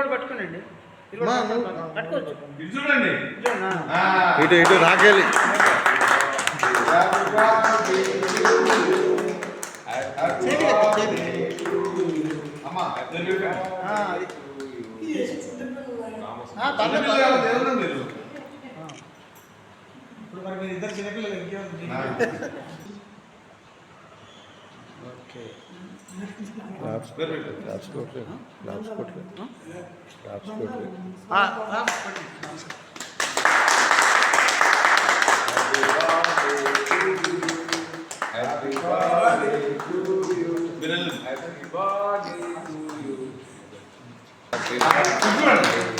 కూడా పట్టుకోనండి. ఇటు. ఇటు ఇప్పుడు మరి మీరు ఇద్దరు చిన్నపిల్లలు ఇంకేముంది? Labs Happy birthday to you. Happy birthday to you. Happy birthday.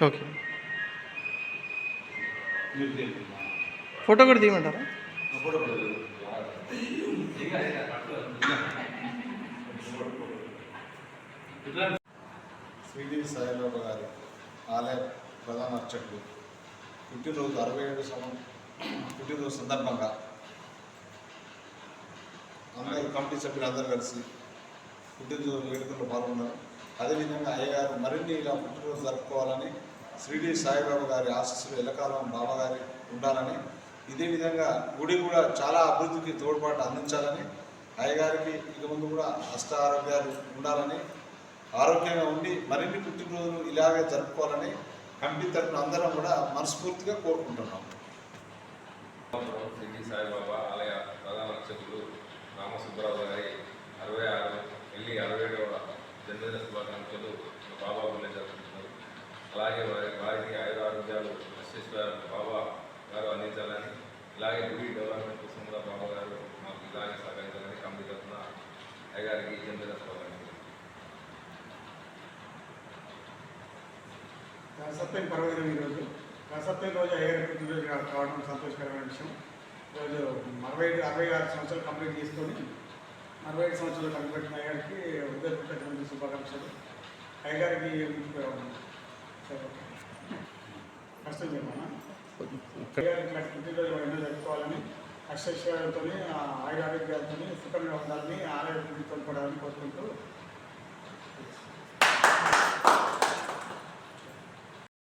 Okay. Photo కూడా తీయమంటారా? శ్రీదేవి అప్పుడు. సాయిబాబా గారి ఆలయ ప్రధాన అర్చకుడు. పుట్టినరోజు అరవై ఏడు సంవత్సరం పుట్టినరోజు సందర్భంగా అందరూ కమిటీ సభ్యులు అందరూ కలిసి పుట్టినరోజు వేడుకల్లో పాల్గొన్నారు. అదేవిధంగా అయ్యగారు మరిన్ని ఇలా పుట్టినరోజు జరుపుకోవాలని శ్రీడి సాయిబాబా గారి ఆశస్సులు ఎల్లకాలం బాబా గారి ఉండాలని ఇదే విధంగా గుడి కూడా చాలా అభివృద్ధికి తోడ్పాటు అందించాలని అయ్యగారికి ఇక ముందు కూడా అష్ట ఆరోగ్యాలు ఉండాలని ఆరోగ్యంగా ఉండి మరిన్ని పుట్టినరోజులు ఇలాగే జరుపుకోవాలని కమిటీ తరఫున అందరం కూడా మనస్ఫూర్తిగా కోరుకుంటున్నాం. శ్రీ సాయిబాబా ఆలయ ప్రధాన అర్చకులు రామసుబ్బరావు గారి అరవై ఆరు వెళ్ళి అరవై ఏడవ జన్మదిన శుభాకాంక్షలు మా బాబా గుళ్ళే జరుపుకుంటున్నారు అలాగే వారి వారికి ఆయుర ఆరోగ్యాలు విశ్వేశ్వర బాబా గారు అందించాలని ఇలాగే గుడి డెవలప్మెంట్ కోసం కూడా బాబా గారు మాకు ఇలాగే సహకరించాలని కమిటీ తరఫున అయ్యగారికి శుభాకాంక్షలు సత్యం పర్వదినం ఈరోజు సత్యం రోజు అయ్యారు పుట్టినరోజు కా- కావడం సంతోషకరమైన విషయం. ఈరోజు అరవై అరవై ఆరు సంవత్సరాలు కంప్లీట్ చేసుకొని అరవై ఐదు సంవత్సరాలు కంప్లీట్ అయిన అయ్యగారికి ఉదయపూర్వకమైన శుభాకాంక్షలు. అయ్యగారికి కష్టం చెప్పాను అయ్యగారికి ఇట్లాంటి పుట్టినరోజు ఎన్నో జరుపుకోవాలని అష్టైశ్వర్యాలతో ఆయుర ఆరోగ్యాలతో సుఖంగా ఉండాలని ఆలయ అభివృద్ధితో పడాలని కోరుకుంటూ